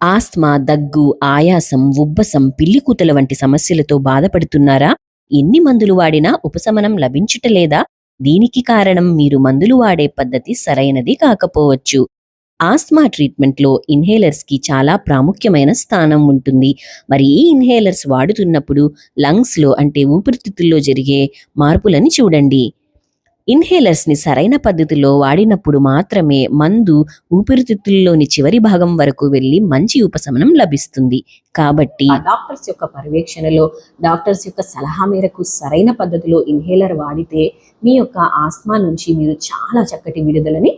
ఆస్మా దగ్గు ఆయాసం ఉబ్బసం పిల్లికూతల వంటి సమస్యలతో బాధపడుతున్నారా? ఎన్ని మందులు వాడినా ఉపశమనం లభించుటలేదా దీనికి కారణం మీరు మందులు వాడే పద్ధతి సరైనది కాకపోవచ్చు. ఆస్మా ట్రీట్మెంట్లో ఇన్హేలర్స్కి చాలా ప్రాముఖ్యమైన స్థానం ఉంటుంది. మరి ఈ ఇన్హేలర్స్ వాడుతున్నప్పుడు లంగ్స్లో అంటే ఊపిరితిత్తుల్లో జరిగే మార్పులని చూడండి. ఇన్హేలర్స్ని సరైన పద్ధతిలో వాడినప్పుడు మాత్రమే మందు ఊపిరితిత్తుల్లోని చివరి భాగం వరకు వెళ్ళి మంచి ఉపశమనం లభిస్తుంది. కాబట్టి డాక్టర్స్ యొక్క పర్యవేక్షణలో డాక్టర్స్ యొక్క సలహా మేరకు సరైన పద్ధతిలో ఇన్హేలర్ వాడితే మీ యొక్క ఆస్మా నుంచి మీరు చాలా చక్కటి విడుదలని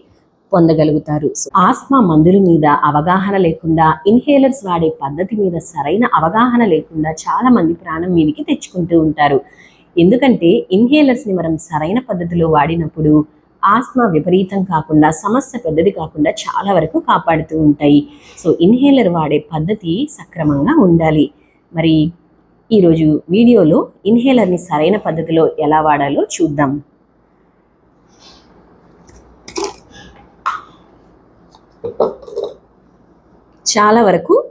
పొందగలుగుతారు. ఆస్మా మందుల మీద అవగాహన లేకుండా ఇన్హేలర్స్ వాడే పద్ధతి మీద సరైన అవగాహన లేకుండా చాలా మంది ప్రాణం మీదికి తెచ్చుకుంటూ ఉంటారు. ఎందుకంటే ఇన్హేలర్స్ని మనం సరైన పద్ధతిలో వాడినప్పుడు ఆస్మా విపరీతం కాకుండా సమస్య పెద్దది కాకుండా చాలా వరకు కాపాడుతూ ఉంటాయి. సో ఇన్హేలర్ వాడే పద్ధతి సక్రమంగా ఉండాలి. మరి ఈరోజు వీడియోలో ఇన్హేలర్ని సరైన పద్ధతిలో ఎలా వాడాలో చూద్దాం. చాలా వరకు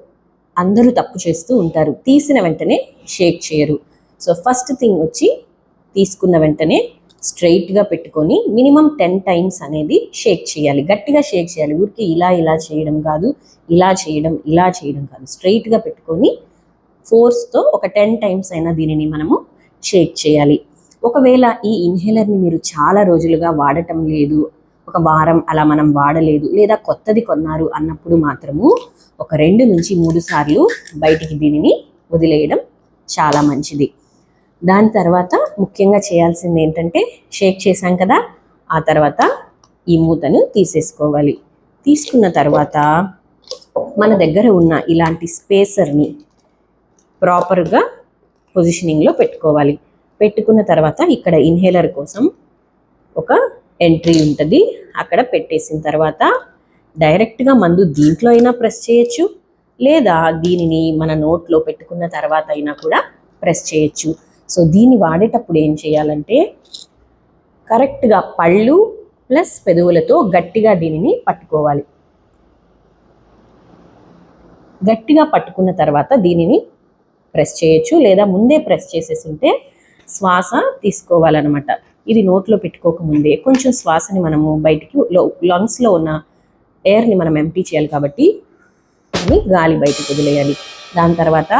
అందరూ తప్పు చేస్తూ ఉంటారు. తీసిన వెంటనే షేక్ చేయరు. సో ఫస్ట్ థింగ్ వచ్చి తీసుకున్న వెంటనే స్ట్రైట్గా పెట్టుకొని మినిమం టెన్ టైమ్స్ అనేది షేక్ చేయాలి. గట్టిగా షేక్ చేయాలి. ఊరికి ఇలా ఇలా చేయడం కాదు ఇలా చేయడం ఇలా చేయడం కాదు. స్ట్రైట్గా పెట్టుకొని ఫోర్స్తో ఒక టెన్ టైమ్స్ అయినా దీనిని మనము షేక్ చేయాలి. ఒకవేళ ఈ ఇన్హేలర్ని మీరు చాలా రోజులుగా వాడటం లేదు ఒక వారం అలా మనం వాడలేదు లేదా కొత్తది కొన్నారు అన్నప్పుడు మాత్రము ఒక రెండు నుంచి మూడు సార్లు బయటికి దీనిని వదిలేయడం చాలా మంచిది. దాని తర్వాత ముఖ్యంగా చేయాల్సింది ఏంటంటే షేక్ చేశాం కదా ఆ తర్వాత ఈ మూతను తీసేసుకోవాలి. తీసుకున్న తర్వాత మన దగ్గర ఉన్న ఇలాంటి స్పేసర్ని ప్రాపర్గా పొజిషనింగ్లో పెట్టుకోవాలి. పెట్టుకున్న తర్వాత ఇక్కడ ఇన్హేలర్ కోసం ఒక ఎంట్రీ ఉంటుంది. అక్కడ పెట్టేసిన తర్వాత డైరెక్ట్గా మందు దీంట్లో అయినా ప్రెస్ చేయొచ్చు లేదా దీనిని మన నోట్లో పెట్టుకున్న తర్వాత అయినా కూడా ప్రెస్ చేయొచ్చు. సో దీన్ని వాడేటప్పుడు ఏం చేయాలంటే కరెక్ట్గా పళ్ళు ప్లస్ పెదవులతో గట్టిగా దీనిని పట్టుకోవాలి. గట్టిగా పట్టుకున్న తర్వాత దీనిని ప్రెస్ చేయొచ్చు లేదా ముందే ప్రెస్ చేసేసి ఉంటే శ్వాస తీసుకోవాలన్నమాట. ఇది నోట్లో పెట్టుకోకముందే కొంచెం శ్వాసని మనము బయటికి లంగ్స్లో ఉన్న ఎయిర్ని మనం ఎంపీ చేయాలి కాబట్టి గాలి బయటకు వదిలేయాలి. దాని తర్వాత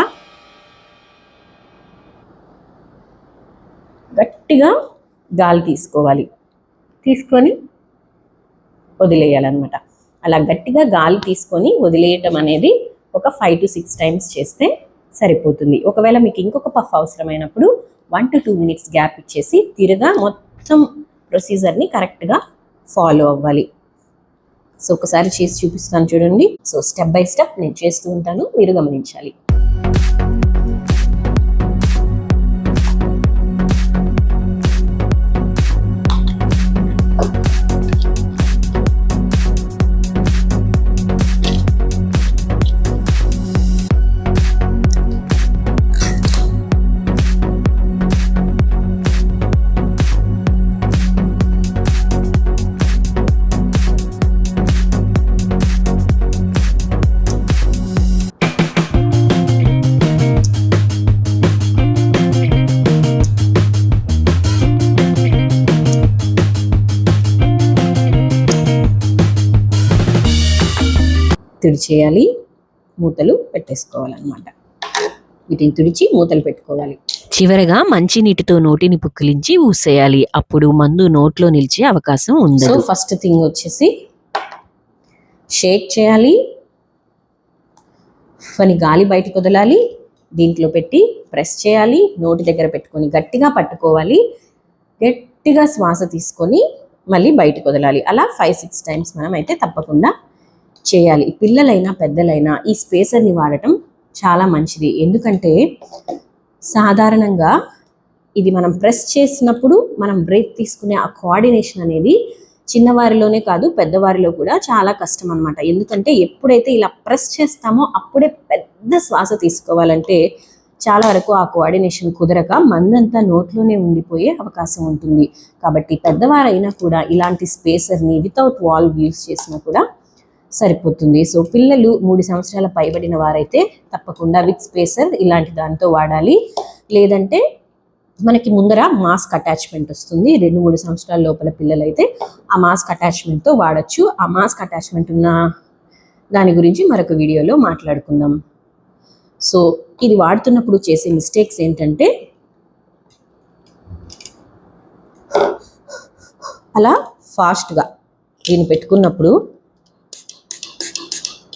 గట్టిగా గాలి తీసుకోవాలి. తీసుకొని వదిలేయాలన్నమాట. అలా గట్టిగా గాలి తీసుకొని వదిలేయటం అనేది ఒక ఫైవ్ టు సిక్స్ టైమ్స్ చేస్తే సరిపోతుంది. ఒకవేళ మీకు ఇంకొక పఫ్ అవసరమైనప్పుడు one to two minutes gap ఇచ్చేసి తిరగా మొత్తం ప్రొసీజర్ని కరెక్ట్గా ఫాలో అవ్వాలి. సో ఒకసారి చేసి చూపిస్తాను చూడండి. సో స్టెప్ బై స్టెప్ నేను చేస్తూ ఉంటాను. మీరు గమనించాలి. తుడిచేయాలి మూతలు పెట్టేసుకోవాలన్నమాట. వీటిని తుడిచి మూతలు పెట్టుకోవాలి. చివరగా మంచినీటితో నోటిని పుక్కిలించి ఊసేయాలి. అప్పుడు మందు నోట్లో నిలిచే అవకాశం సో ఫస్ట్ థింగ్ వచ్చేసి షేక్ చేయాలి. కొన్ని గాలి బయటకు వదలాలి. దీంట్లో పెట్టి ప్రెస్ చేయాలి. నోటి దగ్గర పెట్టుకొని గట్టిగా పట్టుకోవాలి. గట్టిగా శ్వాస తీసుకొని మళ్ళీ బయటకు వదలాలి. అలా ఫైవ్ సిక్స్ టైమ్స్ మనం అయితే తప్పకుండా చేయాలి. పిల్లలైనా పెద్దలైనా ఈ స్పేసర్ని వాడటం చాలా మంచిది. ఎందుకంటే సాధారణంగా ఇది మనం ప్రెస్ చేసినప్పుడు మనం బ్రేక్ తీసుకునే ఆ కోఆర్డినేషన్ అనేది చిన్నవారిలోనే కాదు పెద్దవారిలో కూడా చాలా కష్టం అనమాట ఎందుకంటే ఎప్పుడైతే ఇలా ప్రెస్ చేస్తామో అప్పుడే పెద్ద శ్వాస తీసుకోవాలంటే చాలా వరకు ఆ కోఆర్డినేషన్ కుదరక మందంతా నోట్లోనే ఉండిపోయే అవకాశం ఉంటుంది. కాబట్టి పెద్దవారైనా కూడా ఇలాంటి స్పేసర్ని వితౌట్ వాల్వ్ యూస్ చేసినా కూడా సరిపోతుంది. సో పిల్లలు మూడు సంవత్సరాల పైబడిన వారైతే తప్పకుండా విత్ స్పేసర్ ఇలాంటి దాంతో వాడాలి. లేదంటే మనకి ముందర మాస్క్ అటాచ్మెంట్ వస్తుంది. రెండు మూడు సంవత్సరాల లోపల పిల్లలైతే ఆ మాస్క్ అటాచ్మెంట్తో వాడచ్చు. ఆ మాస్క్ అటాచ్మెంట్ ఉన్న దాని గురించి మరొక వీడియోలో మాట్లాడుకుందాం. సో ఇది వాడుతున్నప్పుడు చేసే మిస్టేక్స్ ఏంటంటే అలా ఫాస్ట్గా దీన్ని పెట్టుకున్నప్పుడు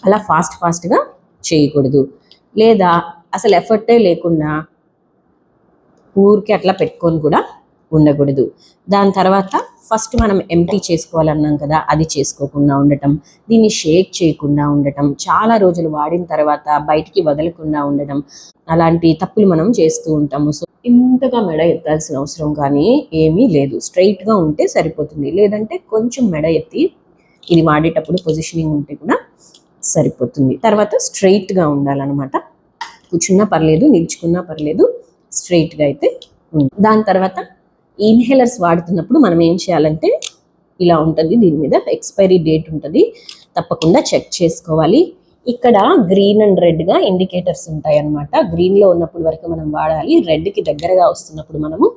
అలా ఫాస్ట్ ఫాస్ట్గా చేయకూడదు. లేదా అసలు ఎఫర్టే లేకుండా ఊరికి అట్లా పెట్టుకొని కూడా ఉండకూడదు. దాని తర్వాత ఫస్ట్ మనం ఎంటీ చేసుకోవాలన్నాం కదా అది చేసుకోకుండా ఉండటం దీన్ని షేక్ చేయకుండా ఉండటం చాలా రోజులు వాడిన తర్వాత బయటికి వదలకుండా ఉండటం అలాంటి తప్పులు మనం చేస్తూ ఉంటాము. సో ఇంతగా మెడ ఎత్తాల్సిన అవసరం కానీ ఏమీ లేదు. స్ట్రైట్గా ఉంటే సరిపోతుంది. లేదంటే కొంచెం మెడ ఎత్తి ఇది వాడేటప్పుడు పొజిషనింగ్ ఉంటే కూడా సరిపోతుంది. తర్వాత స్ట్రైట్గా ఉండాలన్నమాట. కూర్చున్నా పర్లేదు నిల్చుకున్నా పర్లేదు స్ట్రైట్గా అయితే ఉంది. దాని తర్వాత ఇన్హేలర్స్ వాడుతున్నప్పుడు మనం ఏం చేయాలంటే ఇలా ఉంటుంది దీని మీద ఎక్స్పైరీ డేట్ ఉంటుంది. తప్పకుండా చెక్ చేసుకోవాలి. ఇక్కడ గ్రీన్ అండ్ రెడ్గా ఇండికేటర్స్ ఉంటాయి అన్నమాట గ్రీన్లో ఉన్నప్పుడు వరకు మనం వాడాలి. రెడ్కి దగ్గరగా వస్తున్నప్పుడు మనము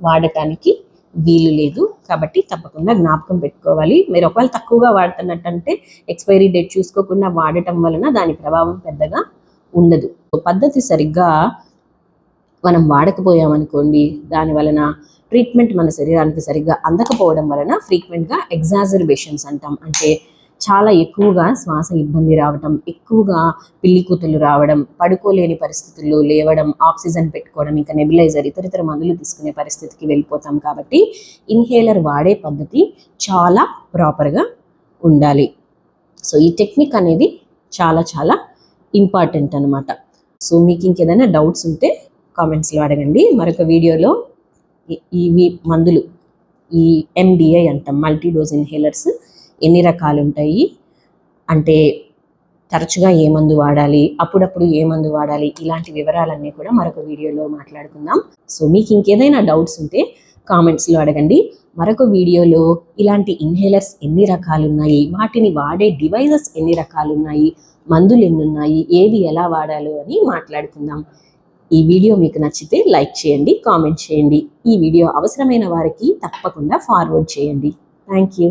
వాడటానికి వీలు లేదు. కాబట్టి తప్పకుండా జ్ఞాపకం పెట్టుకోవాలి. మీరు ఒకవేళ తక్కువగా వాడుతున్నట్టంటే ఎక్స్పైరీ డేట్ చూసుకోకుండా వాడటం వలన దాని ప్రభావం పెద్దగా ఉండదు. పద్ధతి సరిగ్గా మనం వాడకపోయామనుకోండి దాని వలన ట్రీట్మెంట్ మన శరీరానికి సరిగ్గా అందకపోవడం వలన ఫ్రీక్వెంట్గా ఎగ్జాజర్బేషన్స్ అంటాం. అంటే చాలా ఎక్కువగా శ్వాస ఇబ్బంది రావడం ఎక్కువగా పిల్లి కూతులు రావడం పడుకోలేని పరిస్థితుల్లో లేవడం ఆక్సిజన్ పెట్టుకోవడం ఇంకా నెబిలైజర్ ఇతర ఇతర మందులు తీసుకునే పరిస్థితికి వెళ్ళిపోతాం కాబట్టి ఇన్హేలర్ వాడే పద్ధతి చాలా ప్రాపర్గా ఉండాలి. సో ఈ టెక్నిక్ అనేది చాలా చాలా ఇంపార్టెంట్ అనమాట సో మీకు ఇంకేదైనా డౌట్స్ ఉంటే కామెంట్స్లో అడగండి. మరొక వీడియోలో ఈ- ఇవి మందులు ఈ ఎండిఐ అంటాం మల్టీ డోస్ ఇన్హేలర్స్ ఎన్ని రకాలు ఉంటాయి అంటే తరచుగా ఏ మందు వాడాలి? అప్పుడప్పుడు ఏ మందు వాడాలి? ఇలాంటి వివరాలన్నీ కూడా మరొక వీడియోలో మాట్లాడుకుందాం. సో మీకు ఇంకేదైనా డౌట్స్ ఉంటే కామెంట్స్లో అడగండి. మరొక వీడియోలో ఇలాంటి ఇన్హేలర్స్ ఎన్ని రకాలు ఉన్నాయి వాటిని వాడే డివైజెస్ ఎన్ని రకాలు ఉన్నాయి మందులు ఎన్ని ఉన్నాయి ఏది ఎలా వాడాలో అని మాట్లాడుకుందాం. ఈ వీడియో మీకు నచ్చితే లైక్ చేయండి కామెంట్ చేయండి. ఈ వీడియో అవసరమైన వారికి తప్పకుండా ఫార్వర్డ్ చేయండి. Thank you.